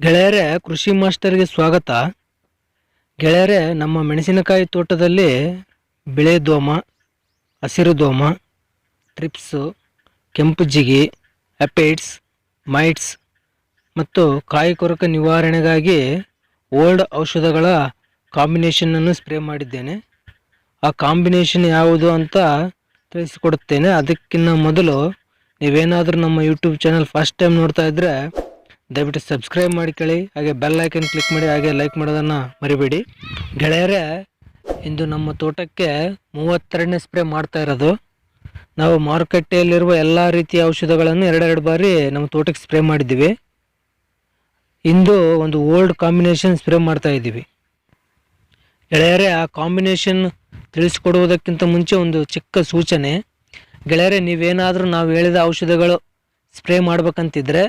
ಗೆಳೆಯರೇ, ಕೃಷಿ ಮಾಸ್ಟರ್ಗೆ ಸ್ವಾಗತ. ಗೆಳೆಯರೇ, ನಮ್ಮ ಮೆಣಸಿನಕಾಯಿ ತೋಟದಲ್ಲಿ ಬಿಳೆ ದೋಮ, ಹಸಿರು ದೋಮ ಟ್ರಿಪ್ಸು ಕೆಂಪು ಜಿಗಿ, ಅಪೇಟ್ಸ್, ಮೈಟ್ಸ್ ಮತ್ತು ಕಾಯಿ ಕೊರಕ ನಿವಾರಣೆಗಾಗಿ ಓಲ್ಡ್ ಔಷಧಗಳ ಕಾಂಬಿನೇಷನನ್ನು ಸ್ಪ್ರೇ ಮಾಡಿದ್ದೇನೆ. ಆ ಕಾಂಬಿನೇಷನ್ ಯಾವುದು ಅಂತ ತಿಳಿಸಿಕೊಡುತ್ತೇನೆ. ಅದಕ್ಕಿಂತ ಮೊದಲು ನೀವೇನಾದರೂ ನಮ್ಮ ಯೂಟ್ಯೂಬ್ ಚಾನಲ್ ಫಸ್ಟ್ ಟೈಮ್ ನೋಡ್ತಾ ಇದ್ದರೆ ದಯವಿಟ್ಟು ಸಬ್ಸ್ಕ್ರೈಬ್ ಮಾಡ್ಕೊಳ್ಳಿ ಹಾಗೆ ಬೆಲ್ ಐಕನ್ ಕ್ಲಿಕ್ ಮಾಡಿ, ಹಾಗೆ ಲೈಕ್ ಮಾಡೋದನ್ನು ಮರಿಬೇಡಿ. ಗೆಳೆಯರೇ, ಇಂದು ನಮ್ಮ ತೋಟಕ್ಕೆ ಮೂವತ್ತೆರಡನೇ ಸ್ಪ್ರೇ ಮಾಡ್ತಾ ಇರೋದು. ನಾವು ಮಾರುಕಟ್ಟೆಯಲ್ಲಿರುವ ಎಲ್ಲ ರೀತಿಯ ಔಷಧಗಳನ್ನು ಎರಡೆರಡು ಬಾರಿ ನಮ್ಮ ತೋಟಕ್ಕೆ ಸ್ಪ್ರೇ ಮಾಡಿದ್ದೀವಿ. ಇಂದು ಒಂದು ಓಲ್ಡ್ ಕಾಂಬಿನೇಷನ್ ಸ್ಪ್ರೇ ಮಾಡ್ತಾ ಇದ್ದೀವಿ. ಗೆಳೆಯರೇ, ಆ ಕಾಂಬಿನೇಷನ್ ತಿಳಿಸ್ಕೊಡುವುದಕ್ಕಿಂತ ಮುಂಚೆ ಒಂದು ಚಿಕ್ಕ ಸೂಚನೆ. ಗೆಳೆಯರೇ, ನೀವೇನಾದರೂ ನಾವು ಹೇಳಿದ ಔಷಧಗಳು ಸ್ಪ್ರೇ ಮಾಡ್ಬೇಕಂತಿದ್ರೆ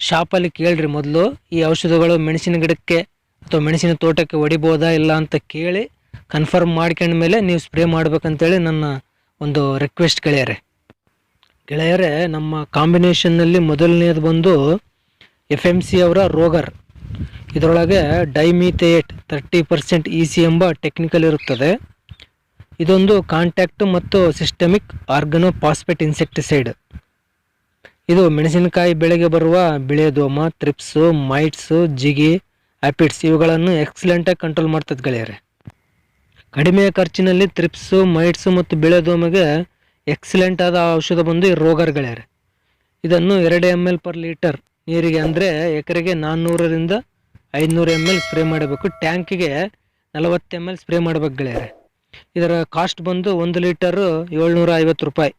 ಶಾಪಲ್ಲಿ ಕೇಳ್ರಿ ಮೊದಲು, ಈ ಔಷಧಗಳು ಮೆಣಸಿನ ಗಿಡಕ್ಕೆ ಅಥವಾ ಮೆಣಸಿನ ತೋಟಕ್ಕೆ ಹೊಡಿಬೋದಾ ಇಲ್ಲ ಅಂತ ಕೇಳಿ ಕನ್ಫರ್ಮ್ ಮಾಡ್ಕೊಂಡ ಮೇಲೆ ನೀವು ಸ್ಪ್ರೇ ಮಾಡ್ಬೇಕಂತೇಳಿ ನನ್ನ ಒಂದು ರಿಕ್ವೆಸ್ಟ್ ಗೆಳೆಯರೆ. ಗೆಳೆಯರೆ, ನಮ್ಮ ಕಾಂಬಿನೇಷನ್ನಲ್ಲಿ ಮೊದಲನೇದು ಬಂದು ಎಫ್ ಎಂ ಸಿ ಅವರ ರೋಗರ್. ಇದರೊಳಗೆ dimethoate thirty percent E C ಎಂಬ ಟೆಕ್ನಿಕಲ್ ಇರುತ್ತದೆ. ಇದೊಂದು ಕಾಂಟ್ಯಾಕ್ಟ್ ಮತ್ತು ಸಿಸ್ಟಮಿಕ್ ಆರ್ಗನೋ ಪಾಸ್ಪೆಟ್ ಇನ್ಸೆಕ್ಟಿಸೈಡ್ ಇದು ಮೆಣಸಿನಕಾಯಿ ಬೆಳೆಗೆ ಬರುವ ಬಿಳೆ ದೋಮ ತ್ರಿಪ್ಸು ಮೈಟ್ಸು, ಜಿಗಿ, ಆಪಿಡ್ಸ್ ಇವುಗಳನ್ನು ಎಕ್ಸಲೆಂಟಾಗಿ ಕಂಟ್ರೋಲ್ ಮಾಡ್ತದೆ ಗೆಳೆಯರೆ. ಕಡಿಮೆ ಖರ್ಚಿನಲ್ಲಿ ತ್ರಿಪ್ಸು ಮೈಟ್ಸು ಮತ್ತು ಬಿಳೆ ದೋಮೆಗೆ ಎಕ್ಸಲೆಂಟ್ ಆದ ಔಷಧ ಬಂದು ಈ ರೋಗರ್ ಗೆಳೆಯರೆ. ಇದನ್ನು ಎರಡು ಎಂ ಎಲ್ ಪರ್ ಲೀಟರ್ ನೀರಿಗೆ ಅಂದರೆ ಎಕರೆಗೆ ನಾನ್ನೂರರಿಂದ ಐದುನೂರು ಎಂ ಎಲ್ ಸ್ಪ್ರೇ ಮಾಡಬೇಕು. ಟ್ಯಾಂಕಿಗೆ ನಲವತ್ತು ಎಂ ಎಲ್ ಸ್ಪ್ರೇ ಮಾಡ್ಬೇಕು ಗೆಳೆಯರೆ. ಇದರ ಕಾಸ್ಟ್ ಬಂದು ಒಂದು ಲೀಟರು ಏಳ್ನೂರ ರೂಪಾಯಿ.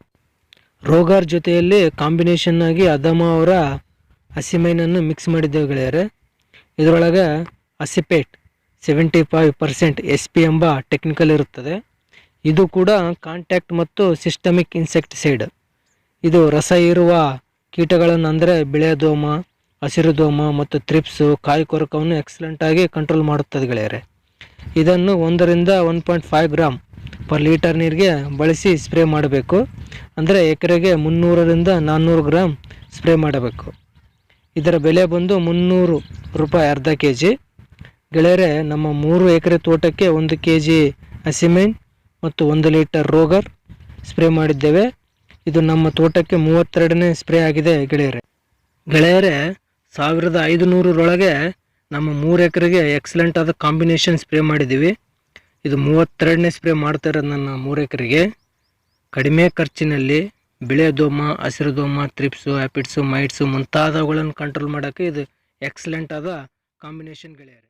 ರೋಗರ್ ಜೊತೆಯಲ್ಲಿ ಕಾಂಬಿನೇಷನ್ ಆಗಿ ಅದಮ ಅವರ ಹಸಿಮೈನನ್ನು ಮಿಕ್ಸ್ ಮಾಡಿದ್ದೇವೆ ಗೆಳೆಯರೆ. ಇದರೊಳಗೆ acephate seventy five percent S P ಎಂಬ ಟೆಕ್ನಿಕಲ್ ಇರುತ್ತದೆ. ಇದು ಕೂಡ ಕಾಂಟ್ಯಾಕ್ಟ್ ಮತ್ತು ಸಿಸ್ಟಮಿಕ್ ಇನ್ಸೆಕ್ಟಿಸೈಡ್ ಇದು ರಸ ಇರುವ ಕೀಟಗಳನ್ನು ಅಂದರೆ ಬಿಳೆ ದೋಮ, ಹಸಿರು ದೋಮ ಮತ್ತು ಥ್ರಿಪ್ಸು ಕಾಯಿ ಕೊರಕವನ್ನು ಎಕ್ಸಲೆಂಟಾಗಿ ಕಂಟ್ರೋಲ್ ಮಾಡುತ್ತದೆ ಗೆಳೆಯರೆ. ಇದನ್ನು ಒಂದರಿಂದ one point five gram per litre ನೀರಿಗೆ ಬಳಸಿ ಸ್ಪ್ರೇ ಮಾಡಬೇಕು. ಅಂದರೆ ಎಕರೆಗೆ ಮುನ್ನೂರರಿಂದ ನಾನ್ನೂರು ಗ್ರಾಮ್ ಸ್ಪ್ರೇ ಮಾಡಬೇಕು. ಇದರ ಬೆಲೆ ಬಂದು ಮುನ್ನೂರು ರೂಪಾಯಿ ಅರ್ಧ ಕೆ ಜಿ ಗೆಳೆಯರೆ, ನಮ್ಮ ಮೂರು ಎಕರೆ ತೋಟಕ್ಕೆ ಒಂದು ಕೆ ಜಿ ಹಸಿಮೆಣ್ ಮತ್ತು ಒಂದು ಲೀಟರ್ ರೋಗರ್ ಸ್ಪ್ರೇ ಮಾಡಿದ್ದೇವೆ. ಇದು ನಮ್ಮ ತೋಟಕ್ಕೆ ಮೂವತ್ತೆರಡನೇ ಸ್ಪ್ರೇ ಆಗಿದೆ ಗೆಳೆಯರೆ. ಗೆಳೆಯರೆ, ಸಾವಿರದ ಐದುನೂರರೊಳಗೆ ನಮ್ಮ ಮೂರು ಎಕರೆಗೆ ಎಕ್ಸಲೆಂಟ್ ಆದ ಕಾಂಬಿನೇಷನ್ ಸ್ಪ್ರೇ ಮಾಡಿದ್ದೀವಿ. ಇದು ಮೂವತ್ತೆರಡನೇ ಸ್ಪ್ರೇ ಮಾಡ್ತಾ ಇರೋದು ನನ್ನ ಮೂರು ಎಕರೆಗೆ. ಕಡಿಮೆ ಖರ್ಚಿನಲ್ಲಿ ಬಿಳೆ ದೋಮ ಹಸಿರು ದೋಮ ತ್ರಿಪ್ಸು ಆ್ಯಪಿಡ್ಸು, ಮೈಟ್ಸು ಮುಂತಾದವುಗಳನ್ನು ಕಂಟ್ರೋಲ್ ಮಾಡೋಕ್ಕೆ ಇದು ಎಕ್ಸಲೆಂಟ್ ಆದ ಕಾಂಬಿನೇಷನ್